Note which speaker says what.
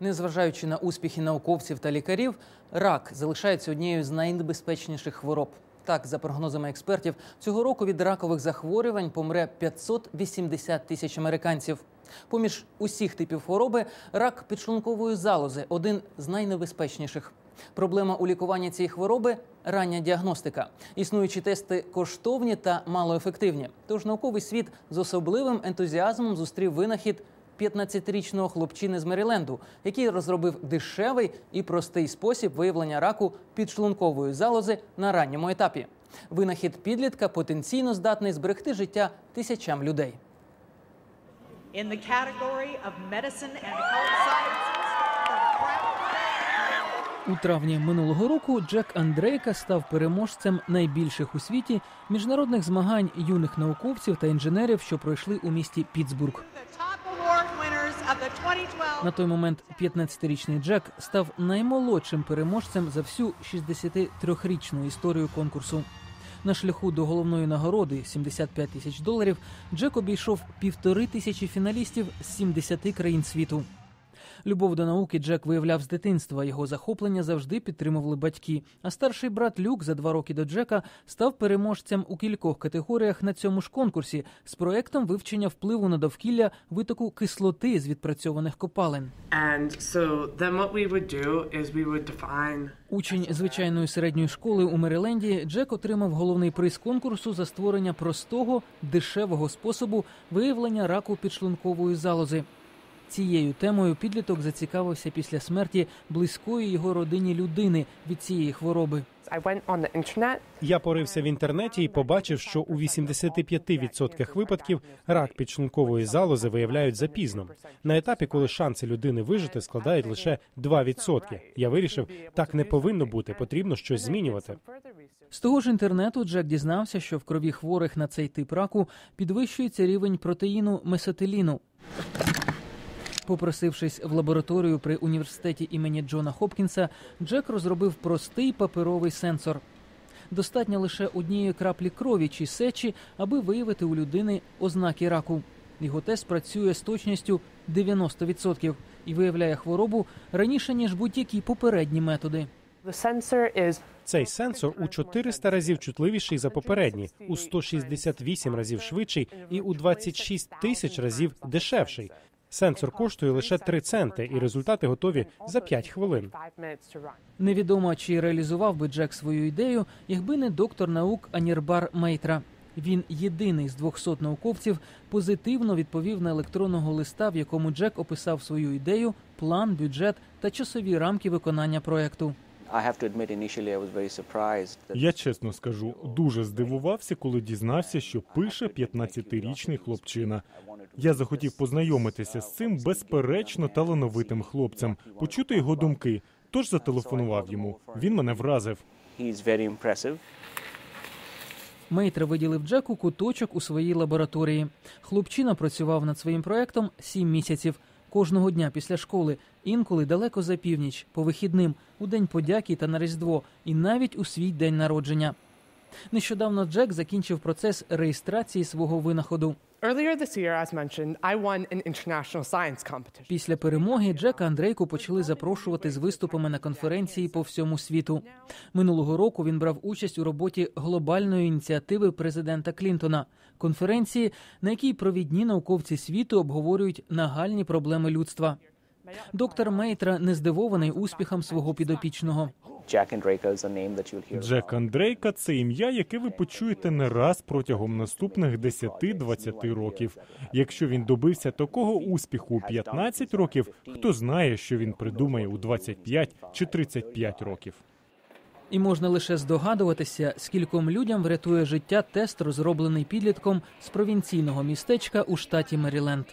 Speaker 1: Незважаючи на успіхи науковців та лікарів, рак залишається однією з найнебезпечніших хвороб. Так, за прогнозами експертів, цього року від ракових захворювань помре 580 тисяч американців. Поміж усіх типів хвороби рак підшлункової залози один з найнебезпечніших. Проблема у лікуванні цієї хвороби рання діагностика. Існуючі тести коштовні та малоефективні. Тож науковий світ з особливим ентузіазмом зустрів винахід 15-річного хлопчини з Меріленду, який розробив дешевий і простий спосіб виявлення раку підшлункової залози на ранньому етапі. Винахід підлітка потенційно здатний зберегти життя тисячам людей.
Speaker 2: In the category of medicine and health sciences,
Speaker 1: У травні минулого року Джек Андрейка став переможцем найбільших у світі міжнародних змагань юних науковців та інженерів, що пройшли у місті Пітсбург.
Speaker 2: the top award winners of the 2012
Speaker 1: На той момент 15-річний Джек став наймолодшим переможцем за всю 63-річну історію конкурсу. На шляху до головної нагороди 75 тисяч доларів Джек обійшов півтори тисячі фіналістів з 70 країн світу. Любов до науки Джек виявляв з дитинства. Його захоплення завжди підтримували батьки. А старший брат Люк за два роки до Джека став переможцем у кількох категоріях на цьому ж конкурсі з проектом вивчення впливу на довкілля витоку кислоти з відпрацьованих копалин.
Speaker 3: So define
Speaker 1: Учень звичайної середньої школи у Мериленді Джек отримав головний приз конкурсу за створення простого дешевого способу виявлення раку підшлункової залози. Цією темою підліток зацікавився після смерті близької його родині людини від цієї хвороби.
Speaker 4: Я порився в інтернеті і побачив, що у 85% випадків рак підшлункової залози виявляють запізно. На етапі, коли шанси людини вижити складають лише 2%. Я вирішив, так не повинно бути, потрібно щось змінювати.
Speaker 1: З того ж інтернету Джек дізнався, що в крові хворих на цей тип раку підвищується рівень протеїну месотеліну. Попросившись в лабораторію при університеті імені Джона Хопкінса, Джек розробив простий паперовий сенсор. Достатньо лише однієї краплі крові чи сечі, аби виявити у людини ознаки раку. Його тест працює з точністю 90% і виявляє хворобу раніше ніж будь-які попередні методи.
Speaker 4: Цей сенсор у 400 разів чутливіший за попередній, у 168 разів швидший і у 26 тисяч разів дешевший. Сенсор коштує лише 3 центи, і результати готові за 5 хвилин.
Speaker 3: 5 minutes to run.
Speaker 1: Невідомо, чи реалізував би Джек свою ідею, якби не доктор наук Анірбар Мейтра. Він єдиний з 200 науковців позитивно відповів на електронного листа, в якому Джек описав свою ідею, план, бюджет та часові рамки виконання проекту.
Speaker 5: Я чесно скажу, дуже здивувався, коли дізнався, що пише 15-річний хлопчина. Я захотів познайомитися з цим безперечно талановитим хлопцем, почути його думки. Тож зателефонував йому. Він мене вразив.
Speaker 1: Мейтра виділив Джеку куточок у своїй лабораторії. Хлопчина працював над своїм проектом сім місяців. Кожного дня після школи, інколи далеко за північ, по вихідним, у день подяки та на Різдво, і навіть у свій день народження. Нещодавно Джек закінчив процес реєстрації свого винаходу. Після перемоги Джека Андрейку почали запрошувати з виступами на конференції по всьому світу. Минулого року він брав участь у роботі глобальної ініціативи президента Клінтона, конференції, на якій провідні науковці світу обговорюють нагальні проблеми людства. Доктор Мейтра не здивований успіхом свого підопічного.
Speaker 6: Jack and Draker is a name that you'll hear.
Speaker 5: Джек Андрейка це ім'я, яке ви почуєте не раз протягом наступних 10-20 років. Якщо він добився такого успіху у 15 років, хто знає, що він придумає у 25 чи 35 років.
Speaker 1: І можна лише здогадуватися, скільком людям врятує життя тест, розроблений підлітком з провінційного містечка у штаті Меріленд.